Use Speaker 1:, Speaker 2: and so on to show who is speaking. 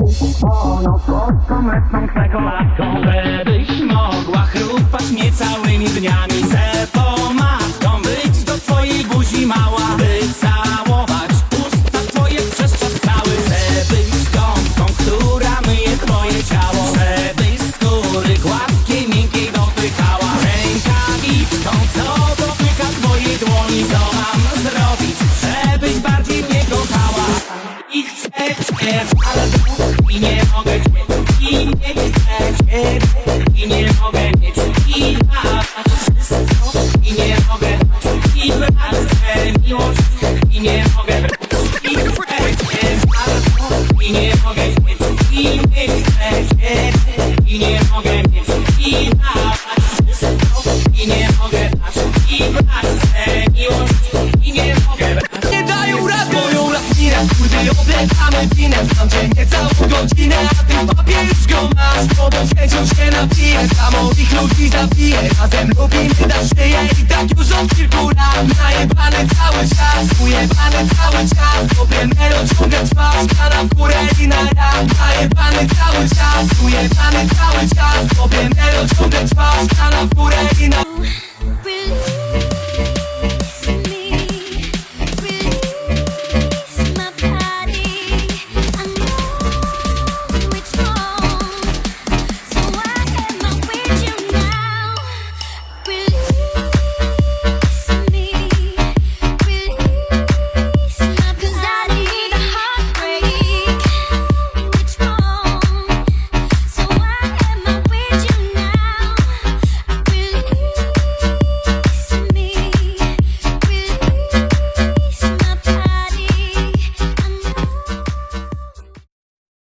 Speaker 1: Ono słodką, mleczną czekoladką
Speaker 2: Żebyś mogła chrupać mnie całymi dniami Se pomadką być do twojej buzi mała By całować usta twoje przez czas cały Chcę być gąbką, która myje twoje ciało Żebyś skóry gładkiej, miękkiej dotykała Rękawiczką, co dotyka twojej dłoni Co mam zrobić, żebyś bardziej mnie kochała I chcę cię, ale I nie mogę mieć I dawać wszystko I nie mogę dać I brać miłość I nie mogę brać I chcę bardzo I nie mogę I nie I nie mogę nie dać I
Speaker 3: Kurde oblekamy winę Znam cię nie całą godzinę A ten papier już go masz Z tobą z chęcią się napiję Samotnych ludzi zabiję Razem lubimy na szyję I tak już od kilku lat Najebany cały czas Ujebany cały czas Dobre melo ciągle trwasz A na górę i na rap Najebany cały czas Ujebany cały czas Dobre melo ciągle trwasz A na górę